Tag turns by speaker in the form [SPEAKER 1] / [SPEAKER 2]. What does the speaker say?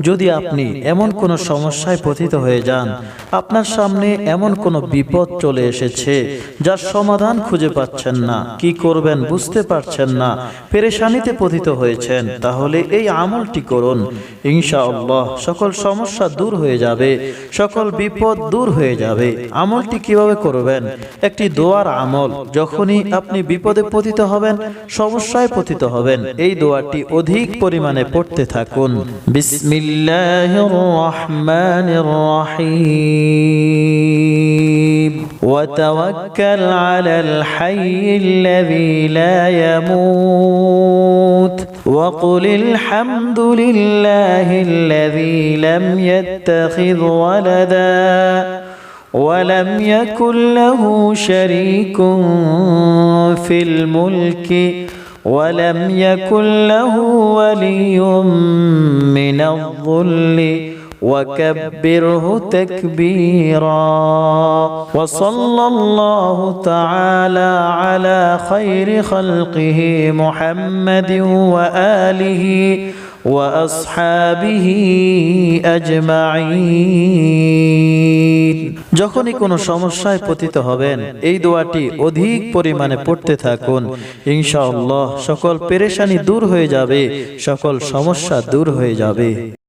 [SPEAKER 1] যদি আপনি এমন কোনো সমস্যায় পতিত হয়ে যান, আপনার সামনে এমন কোনো বিপদ চলে এসেছে যার সমাধান খুঁজে পাচ্ছেন না, কি করবেন বুঝতে পারছেন না, পেরেশানিতে পতিত হয়েছেন, তাহলে এই আমলটি করুন। ইনশাআল্লাহ সকল সমস্যা দূর হয়ে যাবে, সকল বিপদ দূর হয়ে যাবে। আমলটি কীভাবে করবেন? একটি দোয়ার আমল। যখনই আপনি বিপদে পতিত হবেন, সমস্যায় পতিত হবেন, এই দোয়াটি অধিক পরিমাণে পড়তে থাকুন। الله الرحمن الرحيم. وتوكل على الحي الذي لا يموت. وقل الحمد لله الذي لم يتخذ ولدا. ولم يكن له شريك في الملك. ولم يكن له ولي من الظل وكبره تكبيرا. وصلى الله تعالى على خير خلقه محمد وآله যখনই কোনো সমস্যায় পতিত হবেন, এই দোয়াটি অধিক পরিমাণে পড়তে থাকুন। ইনশাআল্লাহ সকল পেরেশানি দূর হয়ে যাবে, সকল সমস্যা দূর হয়ে যাবে।